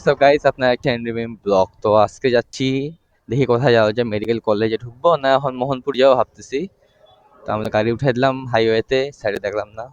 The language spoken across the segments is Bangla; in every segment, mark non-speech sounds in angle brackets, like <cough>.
হোয়াটসঅ্যাপ গাইস আপনার একটা এন্ডিমিম ব্লগ তো আজকে যাচ্ছি। দেখি কোথায় যাওয়া যায়। মেডিকেল কলেজে ঢুকবো। না, এখন মোহনপুর যাব ভাবতেছি। তো আমরা গাড়ি উঠে দিলাম হাইওয়েতে সাইডে দেখলাম না।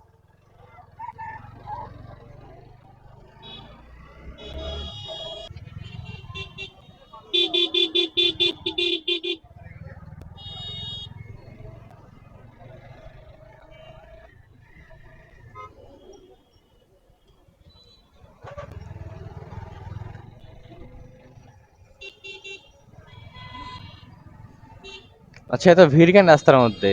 আচ্ছা এত ভিড় কেন রাস্তার মধ্যে?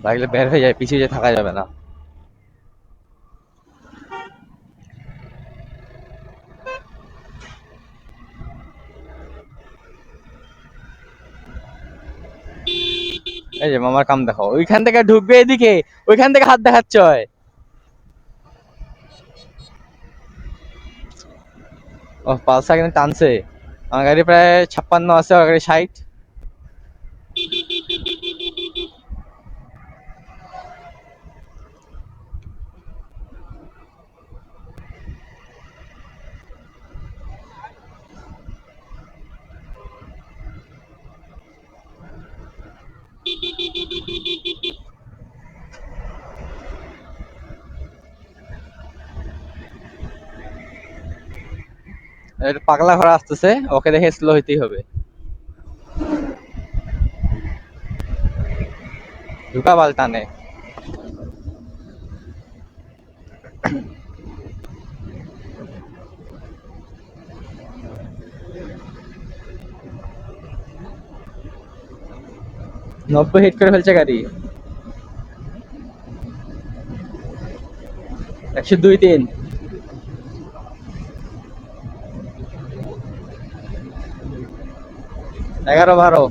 বাইরে বের হয়ে যায় পিছিয়ে থাকা যাবে না এই যে মামার কাম দেখো ওইখান থেকে ঢুকবে এদিকে, ওইখান থেকে হাত দেখাচ্ছ ও পালসা কিন্তু টানছে। আমার গাড়ি প্রায় ছাপ্পান্ন আছে, আমার গাড়ি ষাট। পাগলা ঘোড়া আসতেছে, ওকে দেখে স্লো হইতেই হবে। ঢুকা বাল টানে নব্বই হিট করে ফেলছে গাড়ি। একশো দুই তিন। এগারো বারো।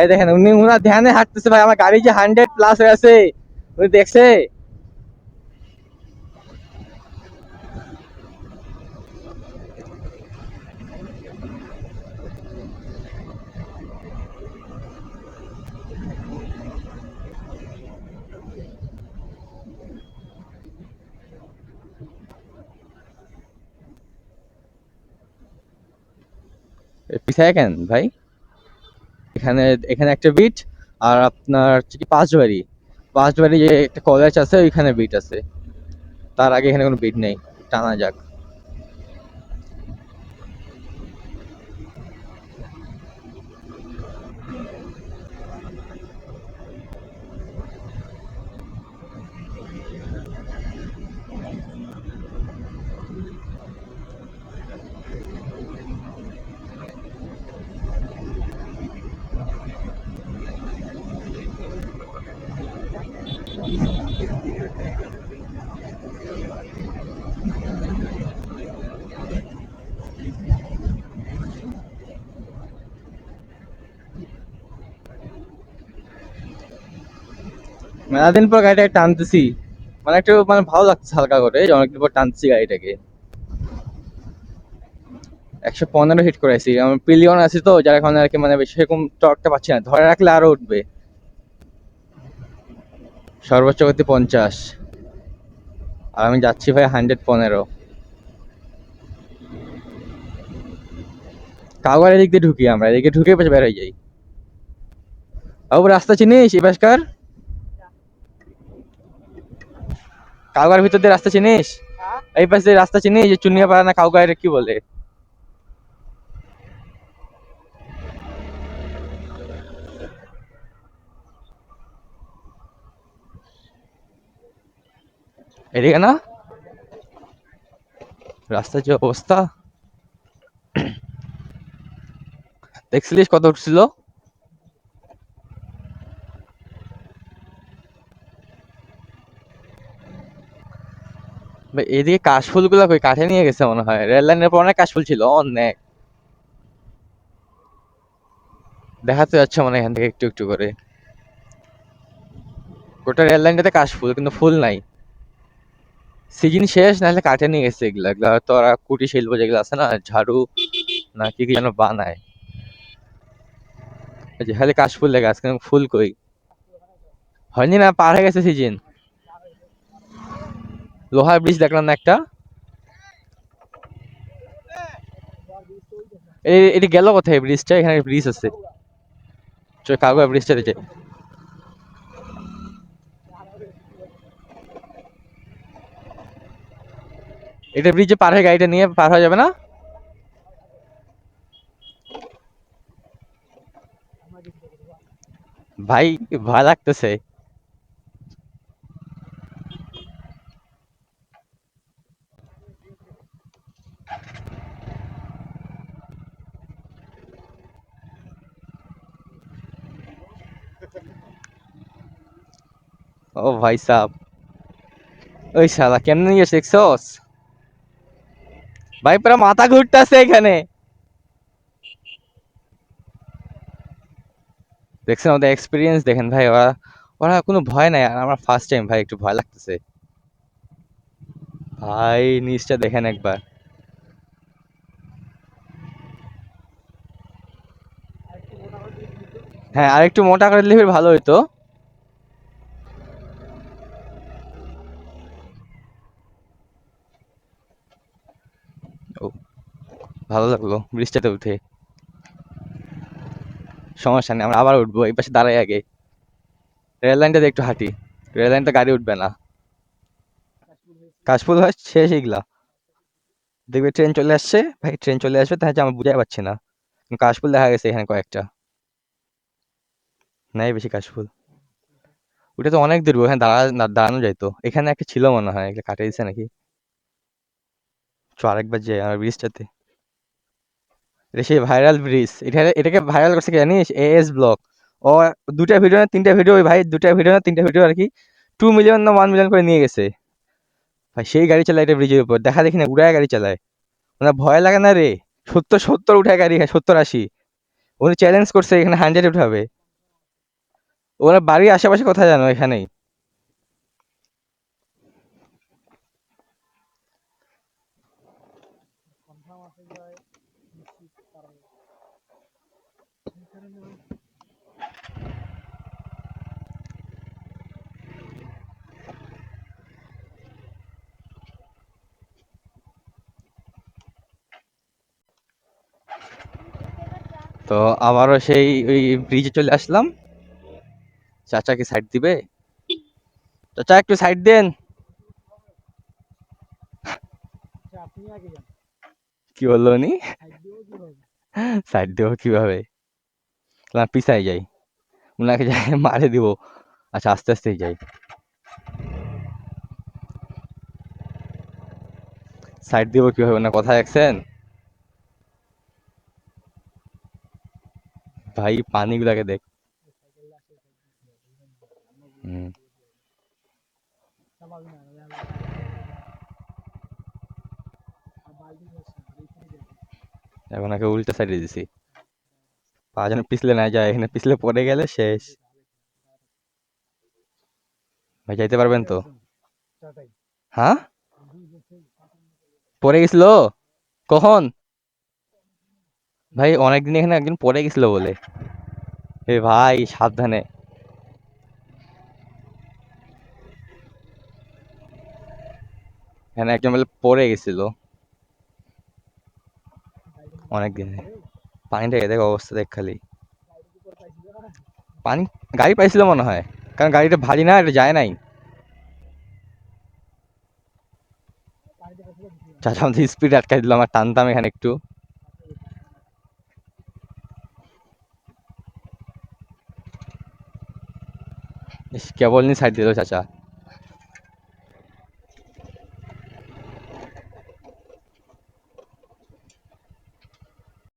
এই দেখেন, উনি উনার ধ্যানে হাঁটতেছে ভাই, আমার গাড়ি যে হান্ড্রেড প্লাস হয়ে আছে উনি দেখছে? কেন ভাই। এখানে এখানে একটা বিট আর আপনার হচ্ছে কি পাঁচবাড়ি পাঁচবাড়ি যে একটা কলেজ আছে, ওইখানে বিট আছে। তার আগে এখানে কোনো বিট নেই। টানা যাক। মেলাদিন পর গাড়িটাকে টানতেছি। মানে একটু মানে ভালো লাগছে হালকা করে অনেকদিন পর টানতেছি গাড়িটাকে। একশো পনেরো হিট করেছি আমার পিলিয়ন আছে তো, যার কারণে আর কি মানে বেশি সেরকম টর্কটা পাচ্ছি না। ধরে রাখলে আরও উঠবে। সর্বোচ্চ গতি পঞ্চাশ। আর আমি যাচ্ছি ভাই হান্ড্রেড পনেরো। কাউয়ার এদিক দিয়ে ঢুকি আমরা। এদিকে ঢুকে বের হয়ে যাই। বাবু, রাস্তা চিনিস? ইবাসকার কাউগার ভিতর দিয়ে রাস্তা চিনিস? এই পাশে রাস্তা চিনিস যে চুনিয়া পাড়া না কাউগার কি বলে? এদিকে না? রাস্তার যে অবস্থা। <coughs> দেখছিলিস কত উঠছিল? এদিকে কাশফুলগুলা কই কাঠে নিয়ে গেছে মনে হয়। রেল লাইনের পর অনেক কাশফুল ছিল, অনেক। দেখাতে যাচ্ছে মনে এখান থেকে একটু একটু করে। গোটা রেল লাইনটাতে কাশ ফুল কিন্তু ফুল নাই। সিজন শেষ, নাহলে কাটে নিয়ে গেছে এগুলা। এগুলা তো ওরা কুটি শিল্প যেগুলো আছে না, ঝাড়ু না কি কি যেন বানায়। খালি কাশ ফুল লেগে কিন্তু ফুল কই? হয়নি না, পার হয়ে গেছে সিজন লোহার ব্রিজ দেখলাম না একটা। এটি গেল কোথায় ব্রিজটা এখানে ব্রিজ আছে। চল কাগজ ব্রিজটা দিচ্ছে এটা ব্রিজে পার হয়ে গাড়িটা নিয়ে পার হয়ে যাবে না? ভাই, ভয় লাগতেছে। ও ভাই সাহ ওই শালা, কেমনে নিয়ে দেখছস? ভাই, পুরো মাথা ঘুরতেছে এখানে। দেখছেন ওদের এক্সপিরিয়েন্স দেখেন ভাই, ওরা ওরা কোনো ভয় নাই। আর আমার ফার্স্ট টাইম ভাই, একটু ভয় লাগতেছে। ভাই, নিচটা দেখেন একবার। হ্যাঁ আর একটু মোটা করে দিলে ভালো হইতো। ভালো লাগল ব্রিজটাতে উঠে। সমস্যা নেই, আমরা আবার উঠবো, এই পাশে দাঁড়াই আগে। রেল লাইনটাতে একটু হাঁটি, রেল লাইনটা গাড়ি উঠবে না। কাশফুল হয়, শেষ এগুলা। দেখবে ট্রেন চলে আসছে, ভাই ট্রেন চলে আসবে, তাহলে আমরা বুঝাই পাচ্ছি না। কাশফুল দেখা গেছে এখানে কয়েকটা। নাই বেশি কাশফুল। ওটা তো অনেক দূর, ওখানে দাঁড়া দাঁড়ানো যাইতো এখানে একটা ছিল মনে হয় এগুলো কাটে দিছে নাকি। চ, আরেকবার যাই, আমার ব্রিজটাতে সেই ভাইরাল ব্রিজ এটা এটাকে ভাইরাল করছে কি জানিস? এ এস ব্লক ও দুটা ভিডিও না, তিনটা ভিডিও ভাই দুটা ভিডিও না, তিনটা ভিডিও আর কি টু মিলিয়ন না ওয়ান মিলিয়ন করে নিয়ে গেছে। ভাই, সেই গাড়ি চালায় এটা ব্রিজের উপর। দেখা দেখি না, উড়ায় গাড়ি চালায়। ওনার ভয় লাগে না রে। সত্তর সত্তর উঠায় গাড়ি সত্তর আশি। উনি চ্যালেঞ্জ করছে, এখানে হান্ড্রেড উঠাবে। ওনার বাড়ির আশেপাশে কোথায় জানো এখানেই। তো আবারও সেই ওই ব্রিজে চলে আসলাম। চাচা কি সাইড দিবে? চাচা একটু সাইড দেন। কি বলল উনি? <laughs> সাইড দেবো কীভাবে? না, পিছাই যাই। ওনাকে যাই <laughs> মারে দিব। আচ্ছা আস্তে আস্তেই যাই। সাইড দিব কীভাবে? না কথা দেখছেন ভাই, পানিগুলাকে দেখ। হুম। এখন ওকে উল্টা সাইডে দিছি। পা যেন পিছলে না যায়, এখানে পিছলে পড়ে গেলে শেষ। ভাই, যাইতে পারবেন তো? হ্যাঁ? পড়ে গেছিল? কখন? ভাই, অনেকদিন এখানে একজন পড়ে গেছিল বলে। এ ভাই, সাবধানে। এখানে একজন বলে পড়ে গেছিল। অনেকদিন পানিটা দেখ অবস্থা দেখ খালি। পানি, গাড়ি পাইছিল মনে হয়। কারণ গাড়িটা ভারী না এটা যায় নাই। চাচা আমাদের স্পিড আটকাই দিল, আমার টানতাম এখানে একটু। কেবল নি সাইড দিল চাচা।